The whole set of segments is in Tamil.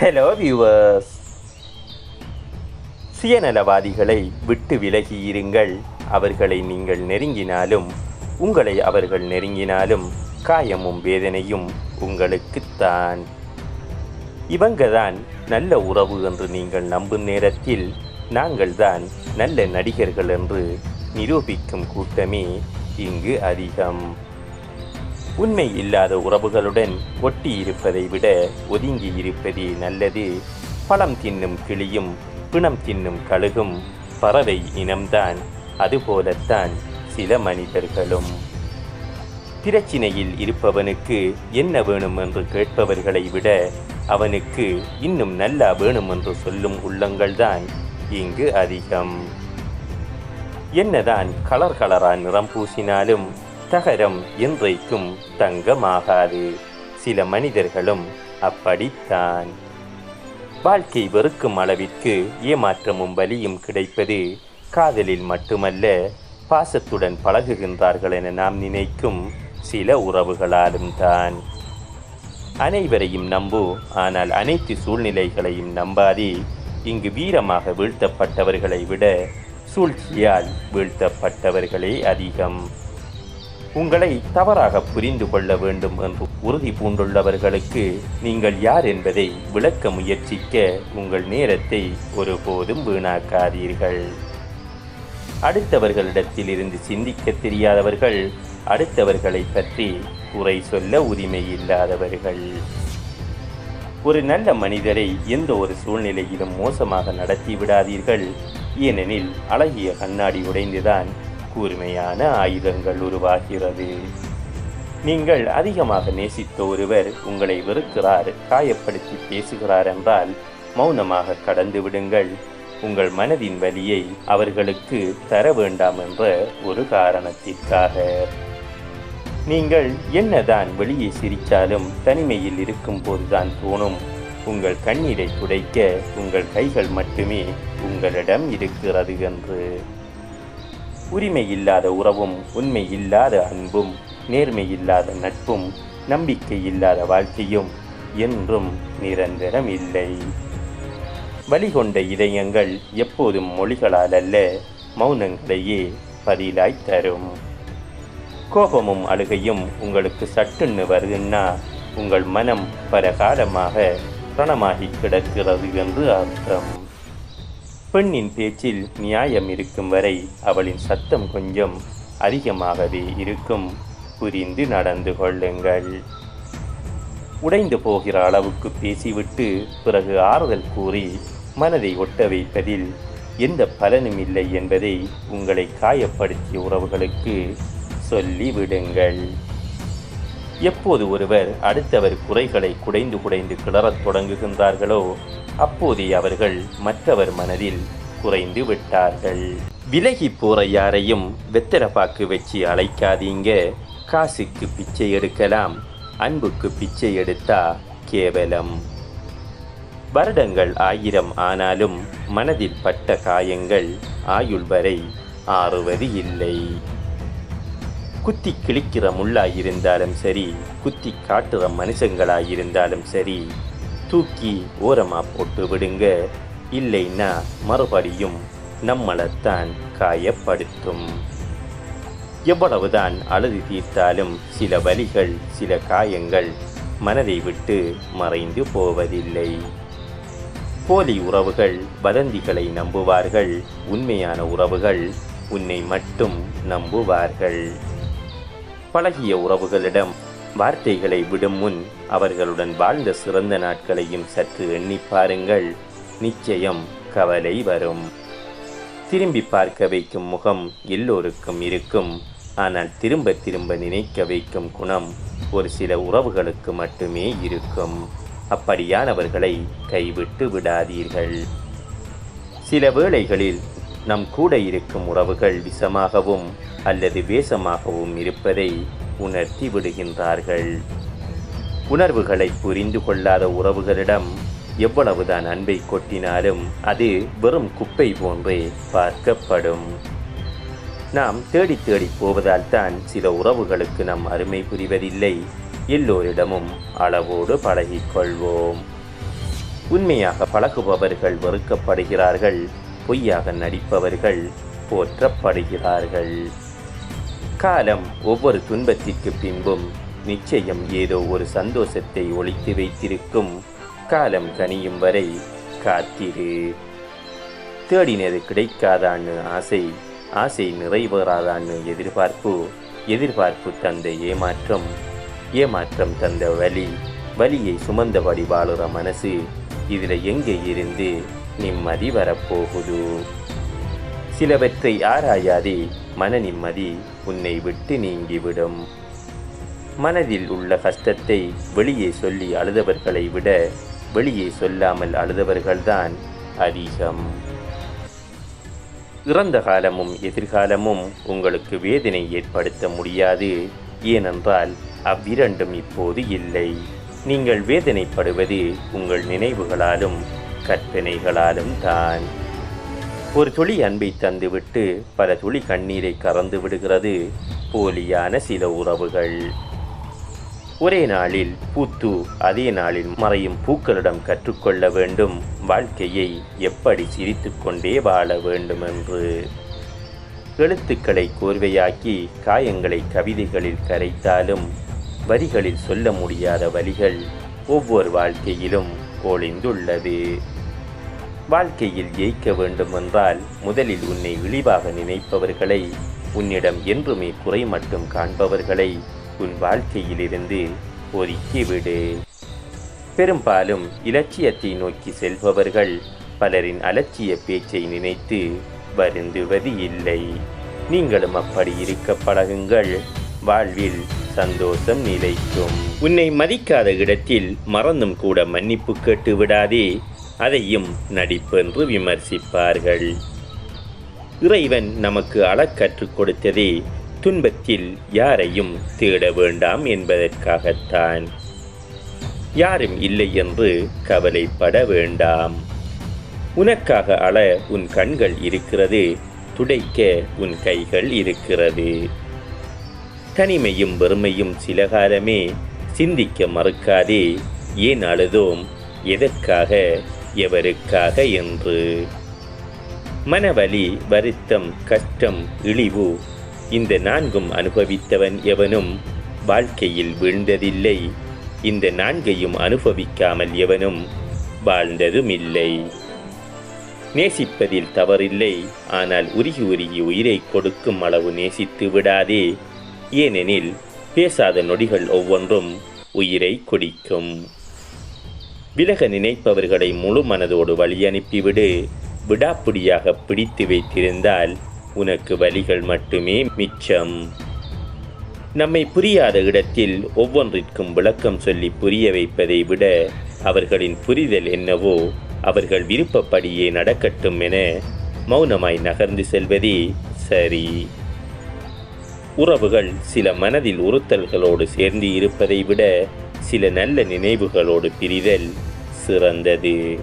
ஹலோ வியூவர்ஸ் சுயநலவாதிகளை விட்டு விலகி இருங்கள். அவர்களை நீங்கள் நெருங்கினாலும் உங்களை அவர்கள் நெருங்கினாலும் காயமும் வேதனையும் உங்களுக்குத்தான் இவங்க தான் நல்ல உறவு என்று நீங்கள் நம்பும் நேரத்தில் நாங்கள் தான் நல்ல நடிகர்கள் என்று நிரூபிக்கும் கூட்டமே இங்கு அதிகம். உண்மை இல்லாத உறவுகளுடன் ஒட்டி இருப்பதை விட ஒதுங்கி இருப்பதே நல்லது. பழம் தின்னும் கிளியும் பிணம் தின்னும் கழுகும் பறவை இனம்தான் அதுபோலத்தான் சில மனிதர்களும். பிரச்சினையில் இருப்பவனுக்கு என்ன வேணும் என்று கேட்பவர்களை விட அவனுக்கு இன்னும் நல்லா வேணும் என்று சொல்லும் உள்ளங்கள்தான் இங்கு அதிகம். என்னதான் கலர் கலரா நிறம் பூசினாலும் தகரம் என்றைக்கும் தங்கமாகாது. சில மனிதர்களும் அப்படித்தான். வாழ்க்கை வெறுக்கும் அளவிற்கு ஏமாற்றமும் வலியும் கிடைப்பது காதலில் மட்டுமல்ல பாசத்துடன் பழகுகின்றார்கள் என நாம் நினைக்கும் சில உறவுகளாலும் தான். அனைவரையும் நம்பு ஆனால் அனைத்து சூழ்நிலைகளையும் நம்பாதே. இங்கு வீரமாக வீழ்த்தப்பட்டவர்களை விட சூழ்ச்சியால் வீழ்த்தப்பட்டவர்களே அதிகம். உங்களை தவறாக புரிந்து கொள்ள வேண்டும் என்று உறுதி பூண்டுள்ளவர்களுக்கு நீங்கள் யார் என்பதை விளக்க முயற்சிக்க உங்கள் நேரத்தை ஒருபோதும் வீணாக்காதீர்கள். அடுத்தவர்களிடத்தில் இருந்து சிந்திக்க தெரியாதவர்கள் அடுத்தவர்களை பற்றி குறை சொல்ல உரிமை இல்லாதவர்கள். ஒரு நல்ல மனிதரை எந்த ஒரு சூழ்நிலையிலும் மோசமாக நடத்தி விடாதீர்கள். ஏனெனில் அழகிய கண்ணாடி உடைந்துதான் கூர்மையான ஆயுதங்கள் உருவாகிறது. நீங்கள் அதிகமாக நேசித்த ஒருவர் உங்களை வெறுக்கிறார் காயப்படுத்தி பேசுகிறார் என்றால் மௌனமாக கடந்து விடுங்கள். உங்கள் மனதின் வலியை அவர்களுக்கு தர வேண்டாம் என்ற ஒரு காரணத்திற்காக. நீங்கள் என்னதான் வெளியே சிரித்தாலும் தனிமையில் இருக்கும் போதுதான் தோணும். உங்கள் கண்ணீரை துடைக்க உங்கள் கைகள் மட்டுமே உங்களிடம் இருக்கிறது என்று. உரிமை இல்லாத உறவும் உண்மை இல்லாத அன்பும் நேர்மை இல்லாத நட்பும் நம்பிக்கை இல்லாத வாழ்க்கையும் என்றும் நிரந்தரம் இல்லை. வழிகொண்ட இதயங்கள் எப்போதும் மொழிகளால் அல்ல மௌனங்களையே பதிலாய் தரும். கோபமும் அழுகையும் உங்களுக்கு சட்டுன்னு வருதுன்னா உங்கள் மனம் பல காலமாக பிரணமாகி கிடக்கிறது என்று அர்த்தம். பெண்ணின் பேச்சில் நியாயம் இருக்கும் வரை அவளின் சத்தம் கொஞ்சம் அதிகமாகவே இருக்கும். புரிந்து நடந்து கொள்ளுங்கள். உடைந்து போகிற அளவுக்கு பேசிவிட்டு பிறகு ஆறுதல் கூறி மனதை ஒட்ட வைப்பதில் எந்த பலனும் இல்லை என்பதை உங்களை காயப்படுத்திய உறவுகளுக்கு சொல்லிவிடுங்கள். எப்போது ஒருவர் அடுத்தவர் குறைகளை குடைந்து குடைந்து கிளறத் தொடங்குகின்றார்களோ அப்போதே அவர்கள் மற்றவர் மனதில் குறைந்து விட்டார்கள். விலகி போற யாரையும் வெத்தரப்பாக்கு வச்சு அழைக்காதீங்க. காசுக்கு பிச்சை எடுக்கலாம் அன்புக்கு பிச்சை எடுத்தா கேவலம். வருடங்கள் ஆயிரம் ஆனாலும் மனதில் பட்ட காயங்கள் ஆயுள் வரை ஆறுவது இல்லை. குத்தி கிழிக்கிற முள்ளாயிருந்தாலும் சரி குத்தி காட்டுற மனுஷங்களாயிருந்தாலும் சரி தூக்கி ஓரமாக போட்டு விடுங்க. இல்லைன்னா மறுபடியும் நம்மளைத்தான் காயப்படுத்தும். எவ்வளவுதான் அழுது தீர்த்தாலும் சில வலிகள் சில காயங்கள் மனதை விட்டு மறைந்து போவதில்லை. போலி உறவுகள் வதந்திகளை நம்புவார்கள். உண்மையான உறவுகள் உன்னை மட்டும் நம்புவார்கள். பழகிய உறவுகளிடம் வார்த்தைகளை விடும் முன் அவர்களுடன் வாழ்ந்த சிறந்த நாட்களையும் சற்று எண்ணி பாருங்கள். நிச்சயம் கவலை வரும். திரும்பி பார்க்க வைக்கும் முகம் எல்லோருக்கும் இருக்கும். ஆனால் திரும்ப திரும்ப நினைக்க வைக்கும் குணம் ஒரு சில உறவுகளுக்கு மட்டுமே இருக்கும். அப்படியானவர்களை கைவிட்டு விடாதீர்கள். சில வேளைகளில் நம் கூட இருக்கும் உறவுகள் விஷமாகவும் அல்லது வேஷமாகவும் இருப்பதை உணர்த்தி விடுகின்றார்கள். உணர்வுகளை புரிந்து கொள்ளாத உறவுகளிடம் எவ்வளவுதான் அன்பை கொட்டினாலும் அது வெறும் குப்பை போன்றே பார்க்கப்படும். நாம் தேடி தேடி போவதால் தான் சில உறவுகளுக்கு நாம் அருமை புரிவதில்லை. எல்லோரிடமும் அளவோடு பழகிக்கொள்வோம். உண்மையாக பழகுபவர்கள் வெறுக்கப்படுகிறார்கள். பொய்யாக நடிப்பவர்கள் போற்றப்படுகிறார்கள். காலம் ஒவ்வொரு துன்பத்திற்கு பின்பும் நிச்சயம் ஏதோ ஒரு சந்தோஷத்தை ஒழித்து வைத்திருக்கும். காலம் கனியும் வரை காத்திரு. தேடினது கிடைக்காதான்னு ஆசை ஆசை நிறைவேறாதான்னு எதிர்பார்ப்பு எதிர்பார்ப்பு தந்த ஏமாற்றம் ஏமாற்றம் தந்த வலி வலியை சுமந்தபடி வாழுற மனசு இதில் எங்கே இருந்து நிம்மதி வரப்போகுது. சிலவற்றை ஆராயாதே மன நிம்மதி உன்னை விட்டு நீங்கிவிடும். மனதில் உள்ள கஷ்டத்தை வெளியே சொல்லி அழுதவர்களை விட வெளியே சொல்லாமல் அழுதவர்கள்தான் அதிகம். இறந்த காலமும் எதிர்காலமும் உங்களுக்கு வேதனை ஏற்படுத்த முடியாது. ஏனென்றால் அவ்விரண்டும் இப்போது இல்லை. நீங்கள் வேதனைப்படுவது உங்கள் நினைவுகளாலும் கற்பனைகளாலும் தான். ஒரு துளி அன்பை தந்துவிட்டு பல துளி கண்ணீரை கறந்து விடுகிறது போலியான சில உறவுகள். ஒரே நாளில் பூத்து அதே நாளில் மறையும் பூக்களிடம் கற்றுக்கொள்ள வேண்டும். வாழ்க்கையை எப்படி சிரித்துக்கொண்டே வாழ வேண்டும் என்று எழுத்துக்களை கோர்வையாக்கி காயங்களை கவிதைகளில் கரைத்தாலும் வரிகளில் சொல்ல முடியாத வழிகள் ஒவ்வொரு வாழ்க்கையிலும் ஒளிந்துள்ளது. வாழ்க்கையில் ஜெயிக்க வேண்டுமென்றால் முதலில் உன்னை இழிவாக நினைப்பவர்களை உன்னிடம் என்றுமே குறை மட்டும் காண்பவர்களை உன் வாழ்க்கையிலிருந்து ஒதுக்கிவிடு பெரும்பாலும் இலட்சியத்தை நோக்கி செல்பவர்கள் பலரின் அலட்சிய பேச்சை நினைத்து வருந்துவது இல்லை. நீங்களும் அப்படி இருக்க பழகுங்கள். வாழ்வில் சந்தோஷம் நிலைக்கும். உன்னை மதிக்காத இடத்தில் மறந்தும் கூட மன்னிப்பு கேட்டு விடாதே. அதையும் நடிப்பென்று விமர்சிப்பார்கள். இறைவன் நமக்கு அழக் கற்றுக் கொடுத்ததே துன்பத்தில் யாரையும் தேட வேண்டாம் என்பதற்காகத்தான். யாரும் இல்லை என்று கவலைப்பட வேண்டாம். உனக்காக அழ உன் கண்கள் இருக்கிறது துடைக்க உன் கைகள் இருக்கிறது. தனிமையும் வெறுமையும் சில காலமே சிந்திக்க மறுக்காதே ஏன் அழுதோம்? எதற்காக? எவருக்காக என்று? மனவலி வருத்தம் கஷ்டம் இழிவு இந்த நான்கும் அனுபவித்தவன் எவனும் வாழ்க்கையில் வீழ்ந்ததில்லை. இந்த நான்கையும் அனுபவிக்காமல் எவனும் வாழ்ந்ததும் இல்லை நேசிப்பதில் தவறில்லை ஆனால் உருகி உருகி உயிரை கொடுக்கும் அளவு நேசித்து விடாதே. ஏனெனில் பேசாத நொடிகள் ஒவ்வொன்றும் உயிரை குடிக்கும். விலக நினைப்பவர்களை முழு மனதோடு வழி அனுப்பிவிடு. விடாப்பிடியாக பிடித்து வைத்திருந்தால் உனக்கு வழிகள் மட்டுமே மிச்சம். நம்மை புரியாத இடத்தில் ஒவ்வொன்றிற்கும் விளக்கம் சொல்லி புரிய வைப்பதை விட அவர்களின் புரிதல் என்னவோ அவர்கள் விருப்பப்படியே நடக்கட்டும் என மௌனமாய் நகர்ந்து செல்வதே சரி. உறவுகள் சில மனதில் உறுத்தல்களோடு சேர்ந்து இருப்பதை விட சில நல்ல நினைவுகளோடு பிரிதல் சிறந்தது.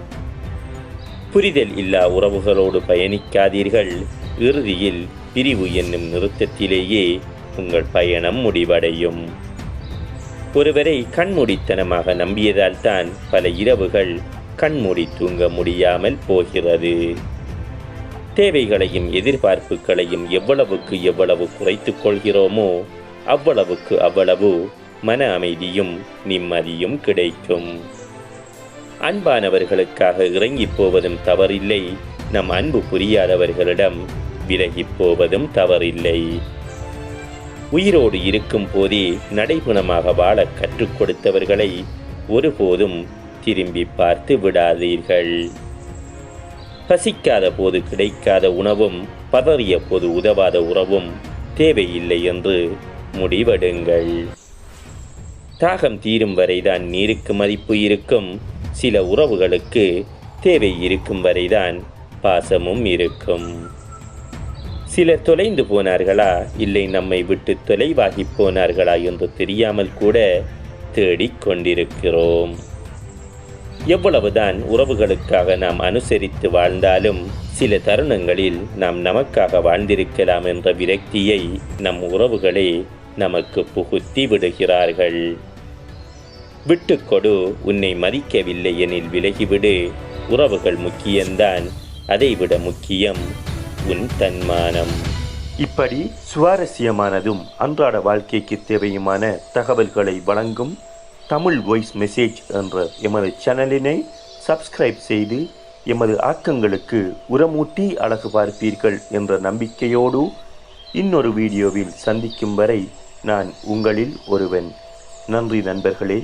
புரிதல் இல்லா உறவுகளோடு பயணிக்காதீர்கள். இறுதியில் பிரிவு என்னும் நிறுத்தத்திலேயே உங்கள் பயணம் முடிவடையும். ஒருவரை கண்மூடித்தனமாக நம்பியதால் தான் பல இரவுகள் கண்மூடி தூங்க முடியாமல் போகிறது. தேவைகளையும் எதிர்பார்ப்புகளையும் எவ்வளவுக்கு எவ்வளவு குறைத்துக் கொள்கிறோமோ அவ்வளவுக்கு அவ்வளவு மன அமைதியும் நிம்மதியும் கிடைக்கும். அன்பானவர்களுக்காக இறங்கிப் போவதும் தவறில்லை. நம் அன்பு புரியாதவர்களிடம் விலகிப் போவதும் தவறில்லை. உயிரோடு இருக்கும் போதே நடைபுணமாக வாழ கற்றுக் கொடுத்தவர்களை ஒருபோதும் திரும்பி பார்த்து விடாதீர்கள். பசிக்காத போது கிடைக்காத உணவும் பதறிய போது உதவாத உறவும் தேவையில்லை என்று முடிவெடுங்கள். தாகம் தீரும் வரைதான் நீருக்கு மதிப்பு இருக்கும். சில உறவுகளுக்கு தேவை இருக்கும் வரைதான் பாசமும் இருக்கும். சிலர் தொலைந்து போனார்களா? இல்லை நம்மை விட்டு தொலைவாகி போனார்களா என்று தெரியாமல் கூட தேடிக் கொண்டிருக்கிறோம். எவ்வளவுதான் உறவுகளுக்காக நாம் அனுசரித்து வாழ்ந்தாலும் சில தருணங்களில் நாம் நமக்காக வாழ்ந்திருக்கலாம் என்ற விரக்தியை நம் உறவுகளே நமக்கு புகுத்தி விடுகிறார்கள். விட்டுக்கொடு உன்னை மதிக்கவில்லை எனில் விலகிவிடு. உறவுகள் முக்கியம்தான் அதைவிட முக்கியம் உன் தன்மானம். இப்படி சுவாரஸ்யமானதும் அன்றாட வாழ்க்கைக்கு தேவையுமான தகவல்களை வழங்கும் தமிழ் வாய்ஸ் மெசேஜ் என்ற எமது சேனலினை சப்ஸ்கிரைப் செய்து எமது ஆக்கங்களுக்கு உரமூட்டி அழகு பார்ப்பீர்கள் என்ற நம்பிக்கையோடு இன்னொரு வீடியோவில் சந்திக்கும் வரை நான் உங்களில் ஒருவன். நன்றி நண்பர்களே.